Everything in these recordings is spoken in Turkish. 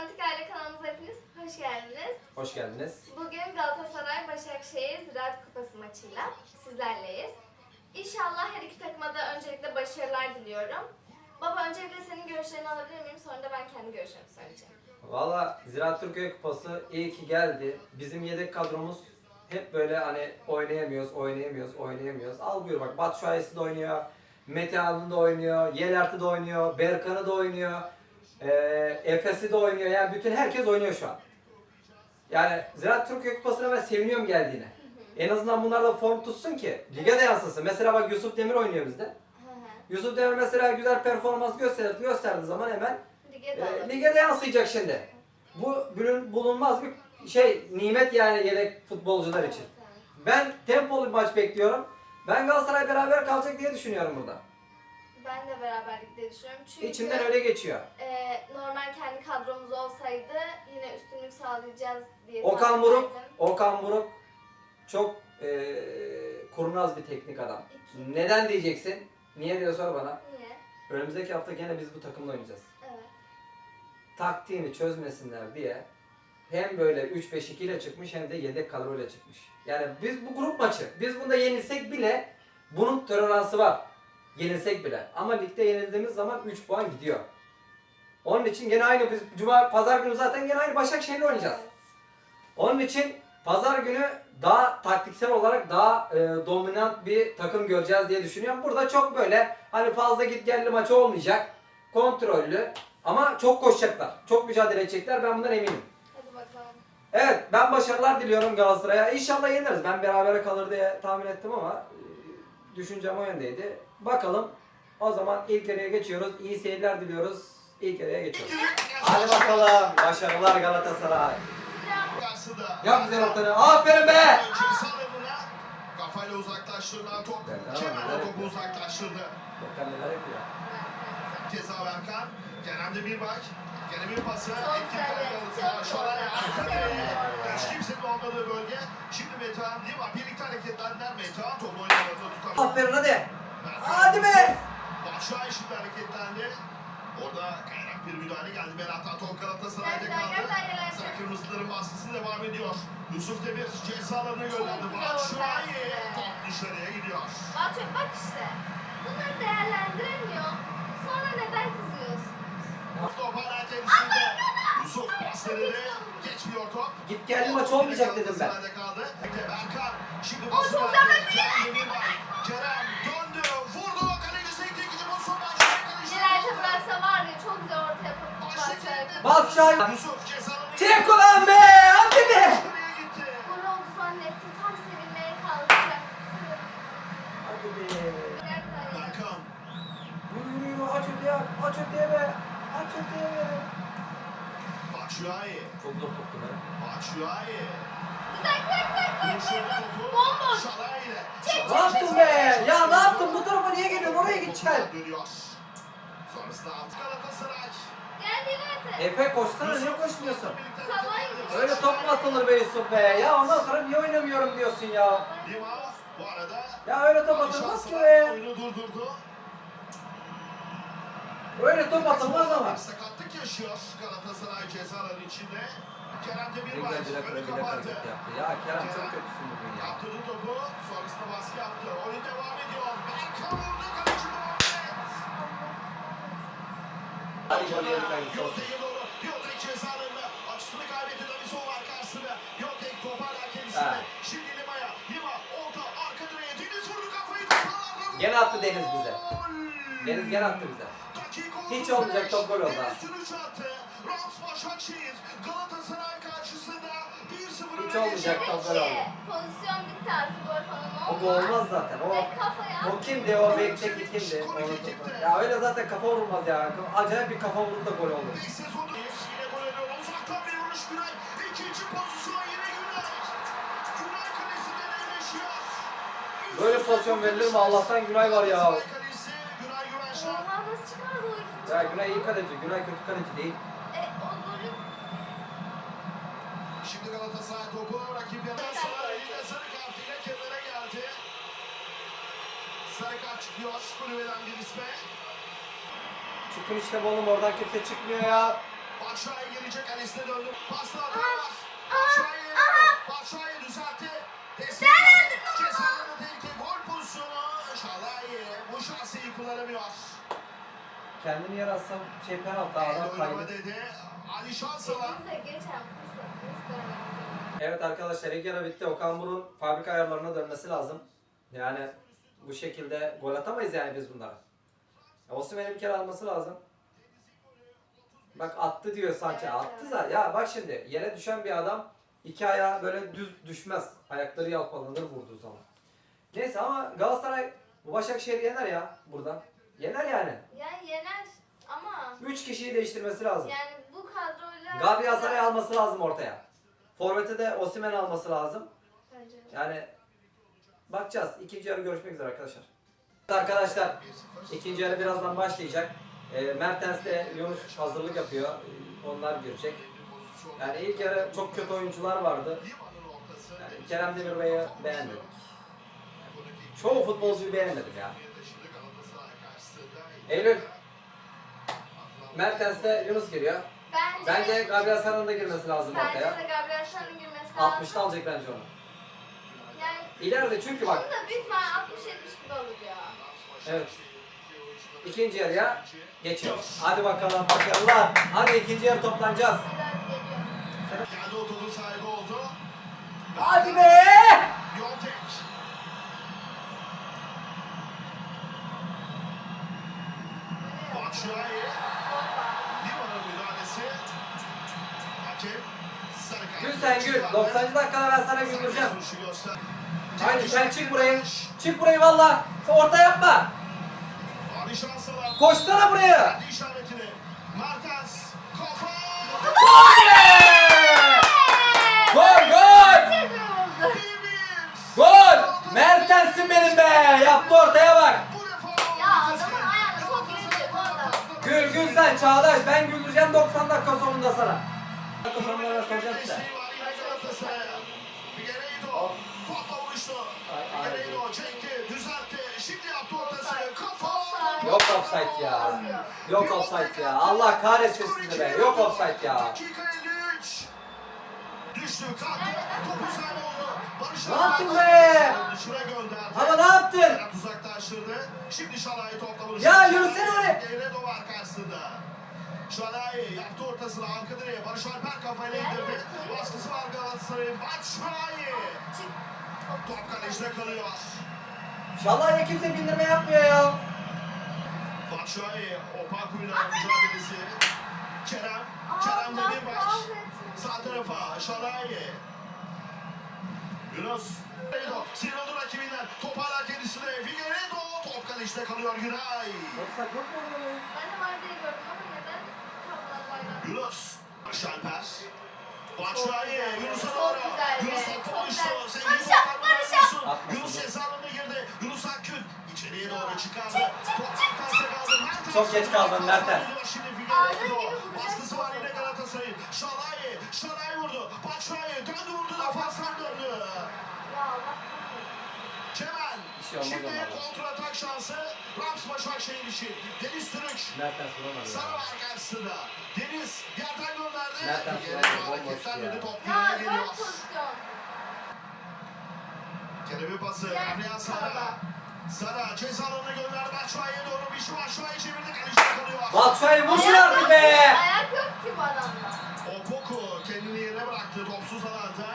Fanatik Aile kanalımıza hepiniz hoş geldiniz. Hoş geldiniz. Bugün Galatasaray Başakşehir Ziraat Kupası maçıyla sizlerleyiz. İnşallah her iki takıma da öncelikle başarılar diliyorum. Baba öncelikle senin görüşlerini alabilir miyim? Sonra da ben kendi görüşlerimi söyleyeceğim. Valla Ziraat Türkiye Kupası iyi ki geldi. Bizim yedek kadromuz hep böyle hani oynayamıyoruz, oynayamıyoruz, oynayamıyoruz. Al buyur bak Batu Şahisi de oynuyor. Mete Alın da oynuyor. Yelerti de oynuyor. Berkan'ı da oynuyor. Ee, Efes'i de oynuyor. Yani bütün herkes oynuyor şu an. Yani Ziraat Türkiye Kupası'na ben seviniyorum geldiğine. En azından bunlar da form tutsun ki lige de yansısın. Mesela bak Yusuf Demir oynuyor bizde. Yusuf Demir mesela güzel performans gösterdi, gösterdiği zaman hemen Lige de e, lige de yansıyacak şimdi. Bu bulun- bulunmaz bir şey nimet yani yedek futbolcular için. Ben tempolu bir maç bekliyorum. Ben Galatasaray beraber kalacak diye düşünüyorum burada. Ben de beraberlikte düşünüyorum. Çünkü İçimden öyle geçiyor. e, kadromuz olsaydı yine üstünlük sağlayacağız diye Okan tahmin Buruk. Okan Buruk çok e, kurnaz bir teknik adam. Neden diyeceksin? Niye diye sor bana. Niye? Önümüzdeki hafta gene biz bu takımla oynayacağız. Evet. taktiğini çözmesinler diye hem böyle 3-5-2 ile çıkmış hem de yedek kadroyla çıkmış. Yani biz bu grup maçı, biz bunda yenilsek bile bunun toleransı var. Yenilsek bile. Ama ligde yenildiğimiz zaman 3 puan gidiyor. Onun için gene aynı biz cuma pazar günü zaten gene aynı Başakşehir'le oynayacağız. Evet. Onun için pazar günü daha taktiksel olarak daha e, dominant bir takım göreceğiz diye düşünüyorum. Burada çok böyle hani fazla git gelli maç olmayacak. Kontrollü ama çok koşacaklar. Çok mücadele edecekler. Ben bundan eminim. Hadi bakalım. Evet ben başarılar diliyorum Galatasaray'a. İnşallah yeniriz. Ben berabere kalır diye tahmin ettim ama e, düşüncem o yöndeydi. Bakalım. O zaman ilk yarıya geçiyoruz. İyi seyirler diliyoruz. İlk yarıya geçiyoruz. Hadi bakalım. Başarılar Galatasaray. Yap güzel ortanı. Aferin be. Kafayla uzaklaştırılan top. Berkan Kemal topu uzaklaştırdı. Bakalım neler yapıyor. Ceza Berkan. Kerem Demirbak. Kerem'in pası. Çok Etkili güzel, Galatasaray. çok Şalay doğru. arka Çok direğe. doğru. Hiç kimsenin olmadığı bölge. Şimdi Metehan Lima birlikte hareketlendiler. Metehan topu oynamadı. Aferin hadi. Berkan. Hadi be. Başakşehir şimdi hareketlendi. Orada kaynak bir müdahale geldi. Berat top Galatasaray'da kaldı. Sarı kırmızıların baskısı devam ediyor. Yusuf Demir ceza alanına gönderdi. Batshuayi top dışarıya gidiyor. Batu bak işte. Bunları değerlendiremiyor. Sonra neden kızıyorsun? Top hala kendisinde. Yusuf pas denedi. Geçmiyor top. Git geldi maç olmayacak dedim ben. Kaldı. Berkan. Şimdi O pası çok verdi. Kerem Şahin. Yusuf ceza alanına Çek ulan be. Hadi be. Gol oldu zannettim. Tam sevinmeye kalkacak. Hadi be. Berkan. Yürü yürü yürü aç öteye aç. Aç öteye be. Aç öteye be. Batshuayi. Çok zor toptu be. Batshuayi. Güzel güzel güzel güzel. Bomboş. İle. Çek, Ne yaptın be? Ya ne yaptın? Bu tarafa niye geliyorsun? Oraya gideceksin. Dönüyor. Efe koşsana niye koşmuyorsun? Öyle top mu atılır be Yusuf be? Ya ondan sonra niye oynamıyorum diyorsun ya? Ya öyle top atılmaz ki be. oyunu durdurdu. Öyle top atılmaz ama. Bir sakatlık yaşıyor Galatasaray cezaların içinde. Kerem Ne Demirbay güzel bilek önü bilek kapattı. Ya Kerem çok kötüsün bugün ya. Kaptırdı topu. Sonrasında baskı yaptı. Oyun devam ediyor. Gol yedik hayırlısı olsun. Cezalarında. Açısını kaybetti. Davison var karşısında. Kendisinde. Ha. Şimdi Lima'ya. Lima orta arka direğe. Deniz vurdu kafayı. Gene attı Deniz bize. Deniz gene attı bize. Hiç 35. olmayacak top gol oldu ha. Deniz Sürücü attı. Rams Başakşehir. Galatasaray karşısında 1-0 Hiç olmayacak top gol oldu. Pozisyon bitti artık O olmaz. da olmaz zaten. O o kimdi? O bekteki kimdi? Onu topu- Ya öyle zaten kafa vurulmaz ya. Acayip bir kafa vurup da gol oldu. Böyle pozisyon verilir mi? Allah'tan Günay var ya. Ya? Günay iyi kaleci. Günay kötü kaleci değil. E Şimdi Galatasaray topu rakip yanına sarı Sarı kart çıkıyor kulübeden bir isme. Çıkın işte oğlum oradan kimse çıkmıyor ya. Batshuayi gelecek kalesine döndü. Pasta Aha, atamaz. aha, Batshuayi. Batshuayi düzeltti. Destek. Cezanın tehlike gol pozisyonu. Şalayi bu şansı kullanamıyor. Kendini yaratsam şey penaltı adam kaydı. dedi. Ali fırsat göstermedi. Evet arkadaşlar ilk yarı bitti. Okan Buruk'un fabrika ayarlarına dönmesi lazım. Yani bu şekilde gol atamayız yani biz bunlara. Ya Osimhen'i bir kere alması lazım. Bak attı diyor Sanchez. Evet, attı evet. zaten. Ya bak şimdi yere düşen bir adam iki ayağı böyle düz düşmez. Ayakları yalpalanır vurduğu zaman. Neyse ama Galatasaray bu Başakşehir'i yener ya buradan. Yener yani. Yani yener ama 3 kişiyi değiştirmesi lazım. yani bu kadroyla... Galatasaray alması lazım ortaya. Forvet'e de Osimhen alması lazım. Bence. Yani bakacağız. İkinci yarı görüşmek üzere arkadaşlar. Arkadaşlar ikinci yarı birazdan başlayacak. E, Mertens de Yunus hazırlık yapıyor. E, onlar girecek. Yani ilk yarı çok kötü oyuncular vardı. Yani Kerem Demirbay'ı beğenmedik. Çoğu futbolcuyu beğenmedim ya. Eylül. Mertens de Yunus giriyor. Bence, Bence Gabriel Sara'nın da girmesi lazım bence ortaya. de Gabriel San'ın girmesi lazım. 60'ta alacak bence onu. İleride çünkü bak onun da büyük ihtimal 60-70 gibi olur ya. Evet. İkinci yarıya geçiyoruz. Hadi bakalım başarılar. Hadi ikinci yarı toplanacağız. Kendi o topun sahibi oldu. Hadi be! Batshuayi. Limanın müdahalesi. Hakem. Gül sen gül. 90. dakikada ben sana güldüreceğim. Haydi sen çık burayı. Çık burayı valla. Orta yapma. Koşsana buraya. Gol be! Gol gol! Gol! Mertens'in benim be. Yaptı ortaya bak. Ya adamın ayağına top. Gül gül sen Çağdaş. Ben güldüreceğim 90 dakika sonunda sana. Dakika sonunda ben soracağım size. Offside. Ya. Yok offside ya. Allah kahretsin sizi be. Yok offside ya. Dakika 53. Düştü, kalktı. Top üzerine oldu. Barış Ne yaptın be? Dışına gönderdi. Ama ne yaptın? Uzaklaştırdı. Şimdi Şalay topla vuruştu. Ya yürüsene oraya. Figueiredo var karşısında. Şalay yaptı ortasını arka direğe. Barış Alper kafayla indirdi. Baskısı var Galatasaray'ın. Batshuayi. Çık. Top kalesinde kalıyor. İnşallah ya kimse bindirme yapmıyor ya. Batshuayi, Opaku'yla mücadelesi. Kerem, Kerem Demirbaş. Sağ tarafa, Şalayi. Yunus. Sıyrıldı rakibinden. Top hala kendisine. Figueiredo, top kalesinde kalıyor Günay. Offside yok mu orada? Ben de var diye gördüm ama neden? Yunus. Barış Alper. Batshuayi, Yunus'a doğru. güzel be, Yunus çok topu güzel. uçtu. Sevgili Barış Volkan yap, Barış Yunus. Atmasın Yunus be. ceza alanına girdi. Yunus Akgün içeriye doğru çıkardı. Çok geç kaldın, Mertens. Şimdi Ağzın gibi vuracak. Baskısı var yine Galatasaray'ın. Şalay. Şalay vurdu. Batshuayi döndü vurdu. Döndü. Ya Allah kahretsin. Kemal. Şey Şimdi kontra atak şansı. Rams Başakşehir için. Deniz Türük. Mertens vuramadı ya. Sarı var karşısında. Deniz yerden gönderdi. Mertens vuramadı, hareketlenmedi. Top Ya yine geliyor. Kerem'in pası. Gel, Emre'ye Sara. Ceza alanına gönderdi. Batshuayi'ye doğru bir şu Batshuayi çevirdi. Kaleci kalıyor. Batshuayi vur şunu Ayak artık be. Ayak yok ki bu adamda. Opoku kendini yere bıraktı topsuz alanda.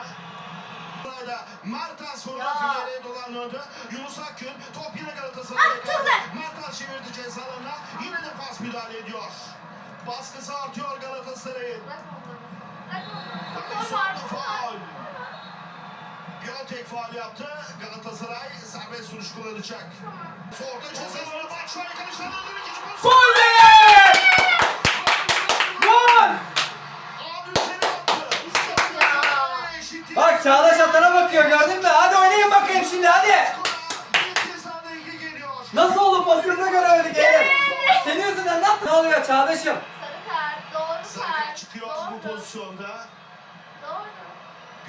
Vurdu Ya. Figueiredo dolanıyordu. Yunus Akgün top yine Galatasaray'a Ah, kaldı. Mertens çevirdi ceza alanına. Yine defans müdahale ediyor. Baskısı artıyor Galatasaray'ın. Faal yaptı. Galatasaray serbest vuruş kullanacak. Orta ceza alanı Batshuayi karıştırdı. Gol be! Gol! Eşitlik. Bak Çağdaş atana bakıyor gördün mü? Hadi oynayın bakayım şimdi hadi. Nasıl oldu pozisyonda göremedik Eylül. Senin yüzünden ne yaptın? Ne oluyor Çağdaş'ım? Sarı kart. Doğru Sarı kart. çıkıyor bu pozisyonda. Doğru.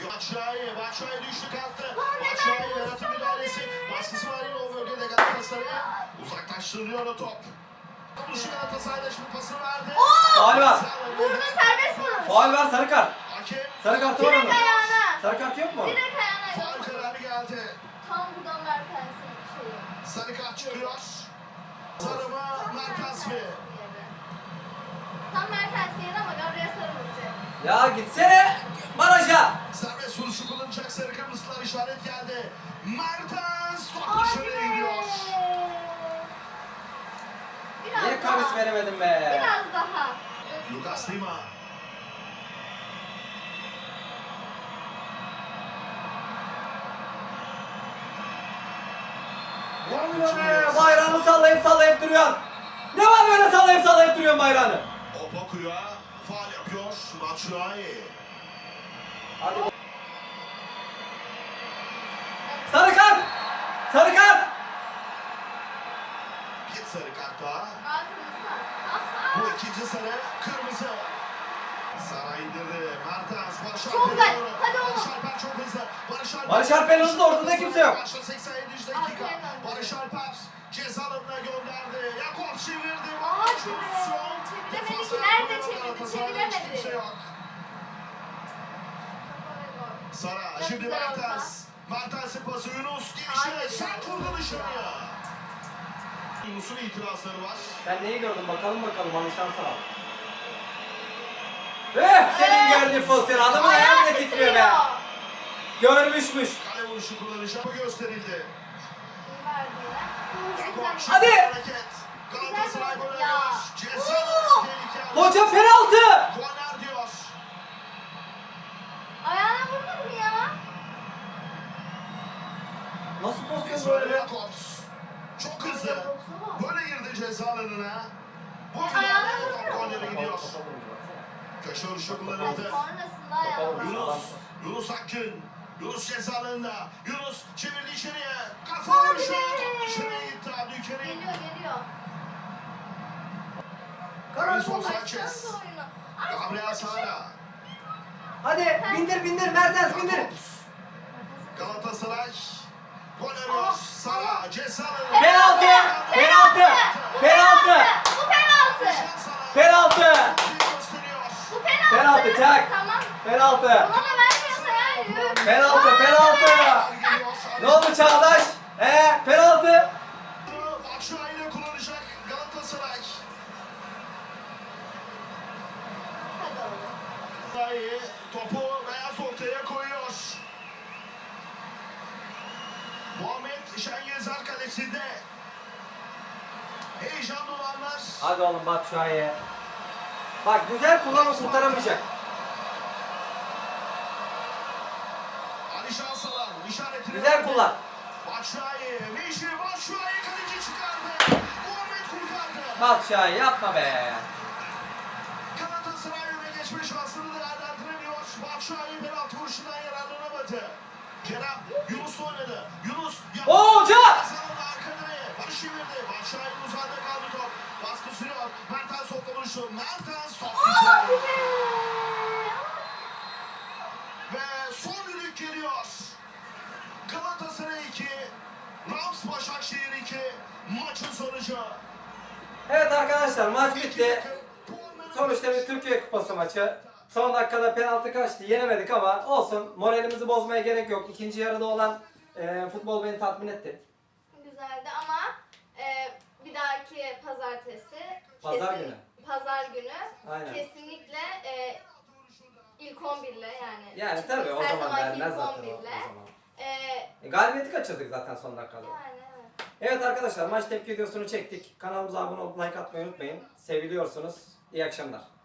Batshuayi, Batshuayi düştü kalktı. Batshuayi Berat'ın müdahalesi. Baskısı var yine o bölgede Galatasaray'a. Uzaklaştırılıyor o top. Dışı Galatasaray'da şimdi pasını verdi. Faul var. Burada serbest vuruş. Faul var sarı kart. Hakem Sarı kartı var Direkt onun. ayağına. Sarı kart yok mu? Direkt ayağına faul kararı geldi. Tam buradan Mertens'in şeyi. Sarı kart çıkıyor. Sarı mı? Tam Mertens mi? yeri. Tam Mertens yeri ama oraya sarı vuracak. Ya gitsene baraja. Vuruşu kullanacak sarı kırmızılar işaret geldi. Mertens top dışarıya gidiyor. Biraz Niye kavis veremedim be? Biraz daha. Lucas Lima. Ne oluyor be? Bayrağını sallayıp sallayıp duruyor. Ne var böyle sallayıp sallayıp duruyorsun bayrağını? Opoku'ya faal yapıyor. Batshuayi. Hadi. Sarı kart! Bir sarı kart daha. Aa. Bu ikinci sarı kırmızı. Sara indirdi. Mertens Barış Çok Alper'e güzel. doğru. Hadi oğlum. Barış Alper çok hızlı. Barış Alper. Barış Alper'in hızlı, ortada kimse yok. Başla 87. dakika. Barış Alper ceza alanına gönderdi. Yakup çevirdi. Be. Pozisyon. Çeviremedi ki. Nerede çevirdi? Hiç Çeviremedi. Sara Çok şimdi Mertens. Mertens'in pası Yunus Haydi. gelişine sert vurdu dışarıya. Yunus'un itirazları var. Sen neyi gördün bakalım bakalım hani şansa al. Eh senin gördüğün pozisyon adamın ayağı bile titriyor be. Görmüşmüş. Kale vuruşu kullanacak. Bu gösterildi. Hadi. Galatasaray. Ceza. Hoca penaltı! Ceza alanında. Yunus çevirdi içeriye. Kafa vuruşu. Top dışarıya gitti. Abdülkerim. Geliyor geliyor. Başladı Sanchez. Gabriel çok Sara. Hadi bindir bindir Mertens bindir. Galatasaray. Gol arıyor. Ah, Sara. Ceza alanında. Penaltı! Penaltı! Penaltı! Bu penaltı. Penaltı! gösteriyor. Bu penaltı. Penaltı, çak. Tamam. Penaltı! Vermiyorsa yani. yürü. Penaltı! Aa, Penaltı! Ne oldu Çağdaş? He penaltı! Batshuayi'yle kullanacak Galatasaray. Topu beyaz ortaya koyuyor. Muhammed Şengezer kalesinde. Heyecanlı olanlar. Hadi oğlum şu aya. Bak güzel kullanı kurtaramayacak. Güzel kullan. Batshuayi, Mişi Batshuayi kaleci çıkardı. Muhammed kurtardı. Aya yapma be. Galatasaray öne geçme şansını değerlendiremiyor. Batshuayi penaltı vuruşundan yararlanamadı. Kerem Yunus oynadı. Yunus yaptı. Hoca! Hasan'ın arka direğe. Barış çevirdi. Batshuayi uzağında kaldı top. Baskı sürüyor. Mertens topla vuruşu. Mertens top Hadi Maçın sonucu. Evet arkadaşlar maç bitti. Sonuçta bir Türkiye Kupası maçı. Son dakikada penaltı kaçtı. Yenemedik ama olsun. Moralimizi bozmaya gerek yok. İkinci yarıda olan e, futbol beni tatmin etti. Güzeldi ama e, bir dahaki pazartesi Pazar kesin- günü. Pazar günü Aynen. kesinlikle e, ilk 11 ile yani. Yani tabii o her zaman zamanki vermez ilk zaten o, 11 o zaman. E, E, galibiyeti kaçırdık zaten son dakikada. yani. Evet arkadaşlar maç tepki videosunu çektik. Kanalımıza abone olup like atmayı unutmayın. Seviliyorsunuz. İyi akşamlar.